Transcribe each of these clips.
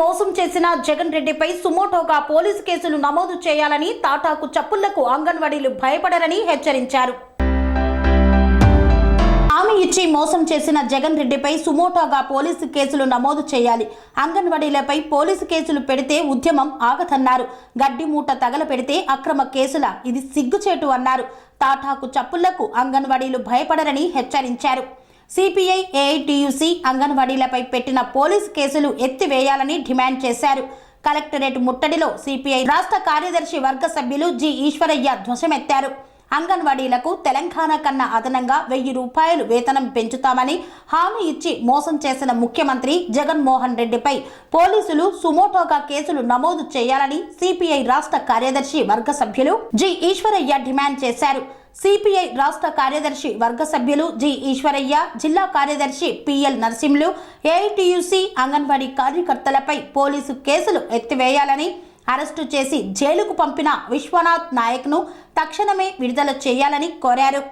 మోసం చేసిన జగన్ రెడ్డిపై సుమోటోగా పోలీసు కేసులు నమోదు చేయాలని తాటాకు చప్పుళ్ళకు అంగన్వాడీలు భయపడరని హెచ్చరించారు. హామీ ఇచ్చి మోసం చేసిన జగన్ రెడ్డిపై సుమోటోగా పోలీసు కేసులు నమోదు చేయాలి. అంగన్వాడీలపై పోలీసు కేసులు పెడితే ఉద్యమం ఆగదన్నారు. గడ్డి మూట తగలపెడితే అక్రమ కేసుల ఇది సిగ్గుచేటు అన్నారు. తాటాకు చప్పుళ్ళకు అంగన్వాడీలు భయపడరని హెచ్చరించారు. సిపిఐ ఏఐటియుసి అంగన్వాడీలపై పెట్టిన పోలీసు కేసులు ఎత్తివేయాలని డిమాండ్ చేశారు. కలెక్టరేట్ ముట్టడిలో సిపిఐ రాష్ట్ర కార్యదర్శి వర్గ సభ్యులు జి ఈశ్వరయ్య ధ్వజమెత్తారు అంగన్వాడీలకు తెలంగాణ కన్నా అదనంగా వెయ్యి రూపాయలు వేతనం పెంచుతామని హామీ ఇచ్చి మోసం చేసిన ముఖ్యమంత్రి జగన్మోహన్ రెడ్డిపై పోలీసులు సుమోటోగా కేసులు నమోదు చేయాలని సిపిఐ రాష్ట్ర కార్యదర్శి వర్గ సభ్యులు జి ఈశ్వరయ్య డిమాండ్ చేశారు. సిపిఐ రాష్ట్ర కార్యదర్శి వర్గ సభ్యులు జి ఈశ్వరయ్య జిల్లా కార్యదర్శి పిఎల్ నరసింహులు ఏఐటియుసి అంగన్వాడీ కార్యకర్తలపై పోలీసు కేసులు ఎత్తివేయాలని అరెస్టు చేసి జైలుకు పంపిన విశ్వనాథ్ నాయక్ను తక్షణమే విడుదల చేయాలని కోరారు.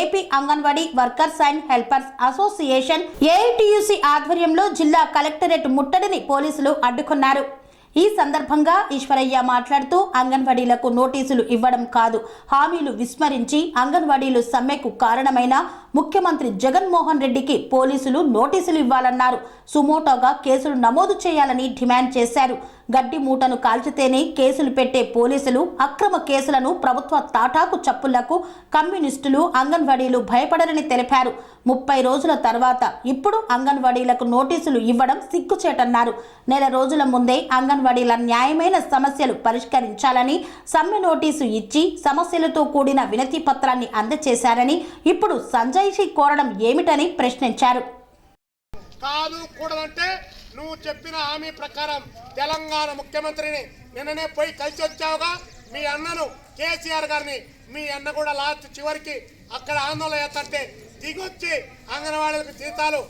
AP anganwadi workers and helpers association AITUC ఆధ్వర్యంలో జిల్లా కలెక్టరేట్ ముట్టడిని పోలీసులు అడ్డుకున్నారు. ఈ సందర్భంగా ఈశ్వరయ్య మాట్లాడుతూ అంగన్వాడీలకు నోటీసులు ఇవ్వడం కాదు. హామీలు విస్మరించి అంగన్వాడీలు సమ్మెకు కారణమైన ముఖ్యమంత్రి జగన్మోహన్ రెడ్డికి పోలీసులు నోటీసులు ఇవ్వాలన్నారు. సుమోటోగా కేసులు నమోదు చేయాలని డిమాండ్ చేశారు. గడ్డి మూటను కాల్చితేనే కేసులు పెట్టే పోలీసులు అక్రమ కేసులను ప్రభుత్వ తాటాకు చప్పుళ్ళకు కమ్యూనిస్టులు అంగన్వాడీలు భయపడరని తెలిపారు. ముప్పై రోజుల తర్వాత ఇప్పుడు అంగన్వాడీలకు నోటీసులు ఇవ్వడం సిగ్గుచేటన్నారు. నెల రోజుల ముందే అంగన్వాడీల న్యాయమైన సమస్యలు పరిష్కరించాలని సమ్మె నోటీసు ఇచ్చి సమస్యలతో కూడిన వినతి పత్రాన్ని అందజేశారని ఇప్పుడు సంజయ్ కోరడం ఏమిటని ప్రశ్నించారు. కాదు కూడదంటే నువ్వు చెప్పిన హామీ ప్రకారం తెలంగాణ ముఖ్యమంత్రిని నిన్ననే పోయి కలిసి వచ్చావుగా. మీ అన్నను కేసీఆర్ గారిని మీ అన్న కూడా లాస్ట్ చివరికి అక్కడ ఆందోళన చేస్తుంటే దిగొచ్చి అంగన్వాడీలకు జీతాలు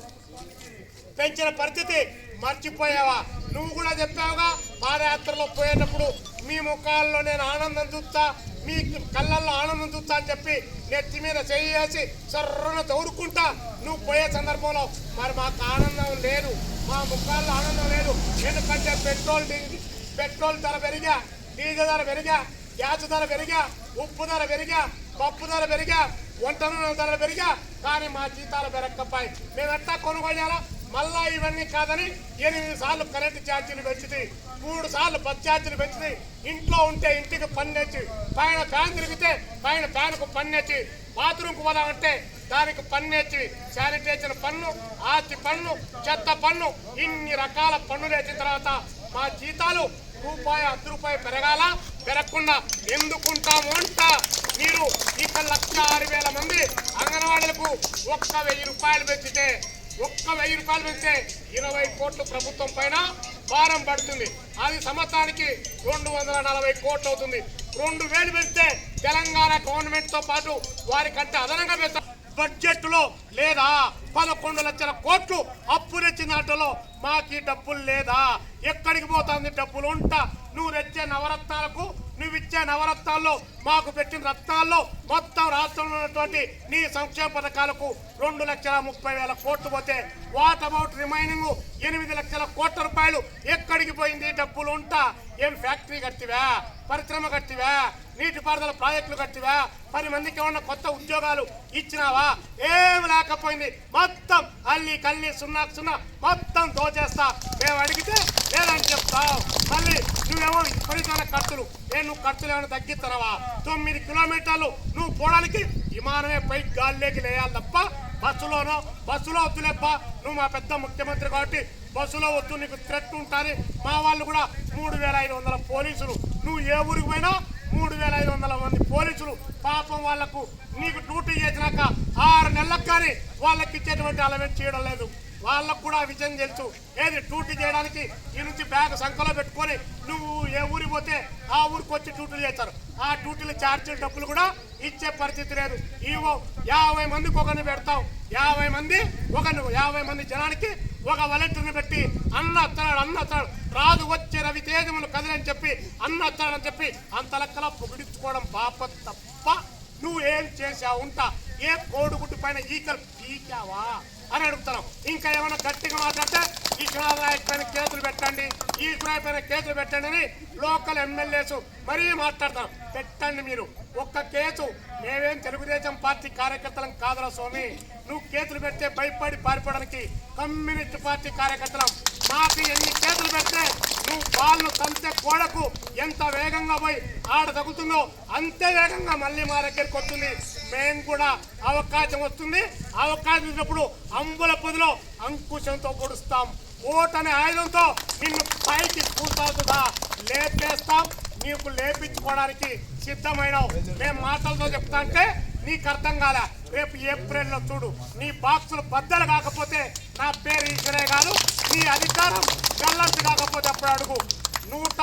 పెంచిన పరిస్థితి మర్చిపోయావా? నువ్వు కూడా చెప్పావుగా పాదయాత్రలో పోయేటప్పుడు మీ ముఖాల్లో నేను ఆనందం చూస్తా మీ కళ్ళల్లో ఆనందం చూస్తా అని చెప్పి నెత్తి మీద చేసి సర్రన తోరుకుంటా నువ్వు పోయే సందర్భంలో మరి మాకు ఆనందం లేదు మా ముఖాల్లో ఆనందం లేదు. ఎందుకంటే పెట్రోల్ డీ- పెట్రోల్ ధర పెరిగా డీజిల్ ధర పెరిగా గ్యాస్ ధర పెరిగా ఉప్పు ధర పెరిగా పప్పు ధర పెరిగా వంట ధర పెరిగా కానీ మా జీతాలు పెరగకపోయి మేము ఎట్టా కొనుగోలు చేయాలా? మళ్ళా ఇవన్నీ కాదని ఎనిమిది సార్లు కరెంటు ఛార్జీలు పెంచింది మూడు సార్లు బస్ ఛార్జీలు పెంచింది ఇంట్లో ఉంటే ఇంటికి పన్నెచ్చి పైన ఫ్యాన్ తిరిగితే పైన ఫ్యాన్కు పన్నెచ్చి బాత్రూమ్కి పోదామంటే దానికి పన్నెచ్చి శానిటైజర్ పన్ను ఆస్తి పన్ను చెత్త పన్ను ఇన్ని రకాల పన్నులు వేసిన తర్వాత మా జీతాలు రూపాయి అర్ధ రూపాయి పెరగాల పెరగకుండా ఎందుకుంటాము అంట. మీరు ఇక లక్ష ఆరు వేల మంది అంగన్వాడీలకు ఒక్క వెయ్యి రూపాయలు పెంచితే ఒక్క వెయ్యి రూపాయలు పెంచితే ఇరవై కోట్లు ప్రభుత్వం పైన భారం పడుతుంది. అది సంవత్సరానికి రెండు వందల నలభై కోట్లు అవుతుంది. రెండు వేలు పెంచితే తెలంగాణ గవర్నమెంట్తో పాటు వారికంటే అదనంగా పెంచాలి బడ్జెట్లో లేదా పదకొండు లక్షల కోట్లు అప్పు తెచ్చిన ఆటలో మాకి డబ్బులు లేదా? ఎక్కడికి పోతుంది డబ్బులు? ఉంటా. నువ్వు తెచ్చే నవరత్నాలకు నువ్వు ఇచ్చే నవరత్నాల్లో మాకు పెట్టిన రత్నాల్లో మొత్తం రాష్ట్రంలో ఉన్నటువంటి నీ సంక్షేమ పథకాలకు రెండు లక్షల ముప్పై వేల కోట్లు పోతే వాట్ అబౌట్ రిమైనింగ్ ఎనిమిది లక్షల కోట్ల రూపాయలు ఎక్కడికి పోయింది? డబ్బులు ఉంటా. ఏం ఫ్యాక్టరీ కట్టివా? పరిశ్రమ కట్టివా? నీటిపారుదల ప్రాజెక్టులు కట్టివా? పది మందికి ఏమన్నా కొత్త ఉద్యోగాలు ఇచ్చినావా? ఏం లేకపోయింది. మొత్తం అల్లి కల్లి సున్నా సున్నా మొత్తం దోచేస్తా. మేము అడిగితే లేదని చెప్తావు. మళ్ళీ నువ్వేమో విపరీతమైన ఖర్చులు. ఏ నువ్వు ఖర్చులు ఏమైనా తగ్గిస్తున్నావా తొమ్మిది కిలోమీటర్లు నువ్వు పోవడానికి విమానమే పై గాల్లోకి లేయాలి తప్ప బస్సులోనో బస్సులో వద్దులేప్ప నువ్వు మా పెద్ద ముఖ్యమంత్రి కాబట్టి బస్సులో వద్దు నీకు థ్రెట్ ఉంటుంది మా వాళ్ళు కూడా మూడు వేల ఐదు వందల పోలీసులు. నువ్వు ఏ ఊరికి పోయినా మూడు వేల ఐదు వందల మంది పోలీసులు పాపం వాళ్ళకు నీకు డ్యూటీ చేసినాక ఆరు నెలలకు కానీ వాళ్ళకి ఇచ్చేటువంటి అలవేట్ చేయడం లేదు. వాళ్ళకు కూడా విజయం తెలుసు. ఏది డ్యూటీ చేయడానికి ఈ నుంచి బ్యాగ్ సంఖలో పెట్టుకొని నువ్వు ఏ ఊరికి పోతే ఆ ఊరికి వచ్చి డ్యూటీలు చేస్తారు. ఆ డ్యూటీలు ఛార్జీల డబ్బులు కూడా ఇచ్చే పరిస్థితి లేదు. ఈవో యాభై మందికి ఒకరిని పెడతావు. యాభై మంది ఒక యాభై మంది జనానికి ఒక వాలంటీర్ని పెట్టి అన్న అత్తనాడు అన్న అత్తనాడు. రాదు వచ్చే రవి తేజములు కదిలని చెప్పి అన్న అత్తనాడని చెప్పి అంత లెక్కల పొగిడించుకోవడం పాప తప్ప నువ్వు ఏం చేసావు ఉంటా. ఏ కోడిగుడ్డు పైన ఈకలు పీకావా? అని అడుగుతున్నావు. ఇంకా ఏమైనా గట్టిగా మాట్లాడితే ఈ విశ్వనాథ పైన కేసులు పెట్టండి ఈశ్వరాయ్ పైన కేసులు పెట్టండి అని లోకల్ ఎమ్మెల్యేస్ మరీ మాట్లాడతాం పెట్టండి మీరు. ఒక్క కేసు మేమేం తెలుగుదేశం పార్టీ కార్యకర్తలం కాదురా స్వామి. నువ్వు కేసులు పెడితే భయపడి పారిపోవడానికి కమ్యూనిస్ట్ పార్టీ కార్యకర్తలం. మాకు ఎన్ని కేసులు పెడితే నువ్వు బాల్ను తంతే కోడకు ఎంత వేగంగా పోయి ఆడ తగ్గుతుందో అంతే వేగంగా మళ్ళీ మా దగ్గరికి వస్తుంది. మేము కూడా అవకాశం వస్తుంది. అవకాశం ఇచ్చినప్పుడు అంబుల పొదిలో అంకుశంతో పొడుస్తాం. ఓటనే ఆయుధంతో నిన్ను పైకి కూర్చోతుందా లేపేస్తాం. నీకు లేపించుకోవడానికి సిద్ధమైన మేము మాటలతో చెప్తా అంటే నీకు అర్థం కాలే. రేపు ఏప్రిల్లో చూడు. నీ బాక్సులు బద్దలు కాకపోతే నా పేరు ఈశ్వరే కాదు నీ అధికారం గల్లంతు కాకపోతే అప్పుడు అడుగు. నూట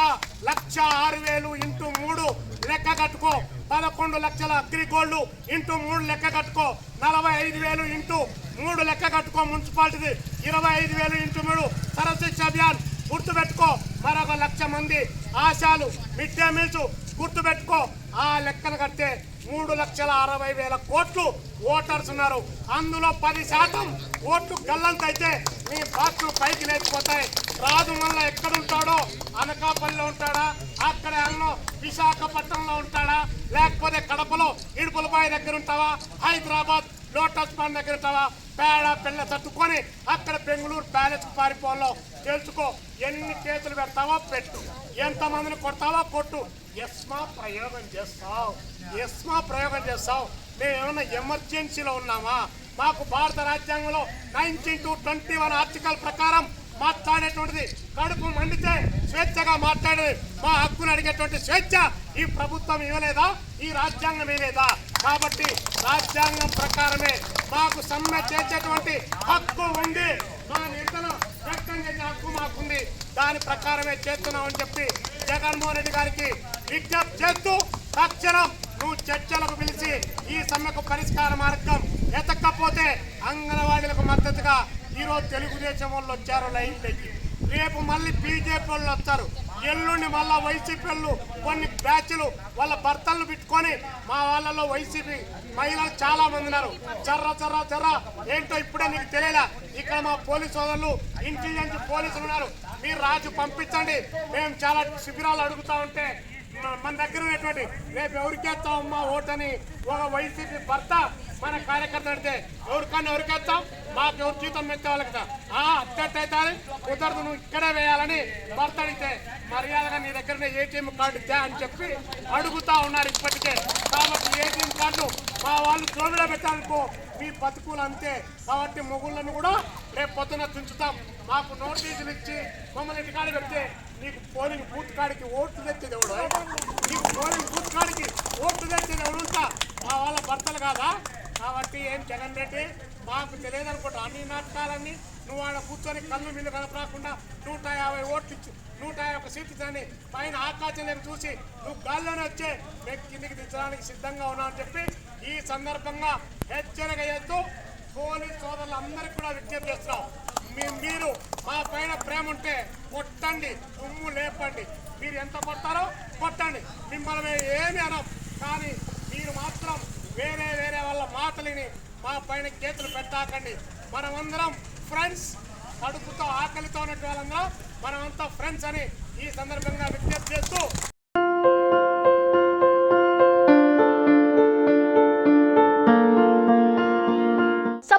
లక్ష ఆరు వేలు ఇంటూ మూడు లెక్క కట్టుకో. పదకొండు లక్షల అగ్రిగోల్డ్ ఇంటూ మూడు లెక్క కట్టుకో. నలభై ఐదు వేలు ఇంటూ మూడు లెక్క కట్టుకో మున్సిపాలిటీది. ఇరవై ఐదు వేలు ఇంటి మూడు సరశిక్ష అభియాన్ గుర్తుపెట్టుకో. మరొక లక్ష మంది ఆశాలు మిడ్ డే మీల్స్ గుర్తుపెట్టుకో. ఆ లెక్కను కడితే మూడు లక్షల అరవై వేల కోట్లు ఓటర్స్ ఉన్నారు. అందులో పది శాతం ఓట్లు గల్లంత అయితే మీ బాక్సులు పైకి లేచిపోతాయి. రాజు మళ్ళీ ఎక్కడ ఉంటాడో అనకాపల్లిలో ఉంటాడా? అక్కడ విశాఖపట్నంలో ఉంటాడా? లేకపోతే కడపలో ఇడుపులపాయ దగ్గర ఉంటావా? హైదరాబాద్ లోటస్ పాండ్ దగ్గర ఉంటావా? పేడ పిల్ల తట్టుకొని అక్కడ బెంగళూరు ప్యాలెస్ పారిపోలో తెలుసుకో ఎన్ని కేసులు పెడతావో పెట్టు. ఎంతమందిని కొడతావో కొట్టు. ఎస్మా ప్రయోగం చేస్తావు. ఎస్మా ప్రయోగం చేస్తావు. మేము ఏమైనా ఎమర్జెన్సీలో ఉన్నామా? మాకు భారత రాజ్యాంగంలో nineteen to twenty one article ప్రకారం మాట్లాడేటువంటిది కడుపు మండితే స్వేచ్ఛగా మాట్లాడేది. మా హక్కును అడిగేటువంటి స్వేచ్ఛ ఈ ప్రభుత్వం ఇవ్వలేదా? ఈ రాజ్యాంగం ఇవ్వలేదా? కాబట్టి రాజ్యాంగం ప్రకారమే మాకు సమ్మె చేసేటువంటి హక్కు ఉంది. మా నిరసన వ్యక్తం చేసే హక్కు మాకుంది. దాని ప్రకారమే చేస్తున్నామని చెప్పి జగన్మోహన్ రెడ్డి గారికి విజ్ఞప్తి చేస్తూ తక్షణం నువ్వు చర్చలకు పిలిచి ఈ సమ్మెకు పరిష్కార మార్గం ఎతక్కపోతే అంగన్వాడీలకు మద్దతుగా ఈరోజు తెలుగుదేశం వాళ్ళు వచ్చారు లైన్లోకి రేపు మళ్ళీ బీజేపీ వాళ్ళు వస్తారు. ఎల్లుండి మళ్ళా వైసీపీలు కొన్ని బ్యాచ్లు వాళ్ళ భర్తలను పెట్టుకొని మా వాళ్ళలో వైసీపీ మహిళలు చాలా మంది ఉన్నారు. చర్ర చర్ర చర్ర ఏంటో ఇప్పుడే నీకు తెలియలే. ఇక్కడ మా పోలీసు సోదరులు ఇంటెలిజెన్స్ పోలీసులు ఉన్నారు. మీరు రాజు పంపించండి. మేము చాలా శిబిరాలు అడుగుతా ఉంటే మన దగ్గర ఉన్నటువంటి రేపు ఎవరికేస్తామమ్మా ఓటని? ఒక వైసీపీ భర్త మన కార్యకర్తలు అడితే ఎవరికన్నా ఎవరికేస్తాం? మాకు ఎవరు జీతం కదా వాళ్ళకి అట్టయితే కుదరదు నువ్వు ఇక్కడే వేయాలని భర్త అడిగితే మర్యాదగా నీ దగ్గరనే ఏటీఎం కార్డు ఇద్దా అని చెప్పి అడుగుతా ఉన్నారు ఇప్పటికే. కాబట్టి ఏటీఎం కార్డు మా వాళ్ళు జోబిలో పెట్టాలనుకో మీ బతుకులు అంతే. కాబట్టి మొగుళ్ళను కూడా రేపు పొద్దున తుంచుతాం. మాకు నోటీసులు ఇచ్చి మమ్మల్ని ఇంటికాడ పెడితే నీకు పోలింగ్ బూత్ కాడికి ఓట్లు తెచ్చేది ఎవడు? నీకు పోలింగ్ బూత్ కాడికి ఓట్లు తెచ్చేది ఎవడు? ఉంటా మా వాళ్ళ భర్తలు కాదా? కాబట్టి ఏం జగన్ రెడ్డి? మాకు తెలియదు అనుకుంటా అన్ని నాటకాలన్నీ నువ్వు ఆడ కూర్చొని కళ్ళు మిల్లు కలపరాకుండా నూట యాభై ఓట్లు ఇచ్చు నూట యాభై సీట్లు దాన్ని పైన ఆకాశంలోకి చూసి నువ్వు గాల్లోనే వచ్చే మేము కిందికి దించడానికి సిద్ధంగా ఉన్నావు అని చెప్పి ఈ సందర్భంగా హెచ్చరిక చేస్తూ పోలీస్ సోదరులందరికీ కూడా విజ్ఞప్తి చేస్తున్నాం. మీరు మా పైన ప్రేమ ఉంటే కొట్టండి ఉమ్ము లేపండి. మీరు ఎంత కొడతారో కొట్టండి. మిమ్మల్ని ఏమి అనం కానీ మీరు మాత్రం వేరే వేరే ఒత్తిడిని మా పైన చేతులు పెట్టాకండి. మనమందరం ఫ్రెండ్స్ కడుపుతో ఆకలితో ఉన్నటువంటి వాళ్ళందరం మనమంతా ఫ్రెండ్స్ అని ఈ సందర్భంగా విజ్ఞప్తి చేస్తూ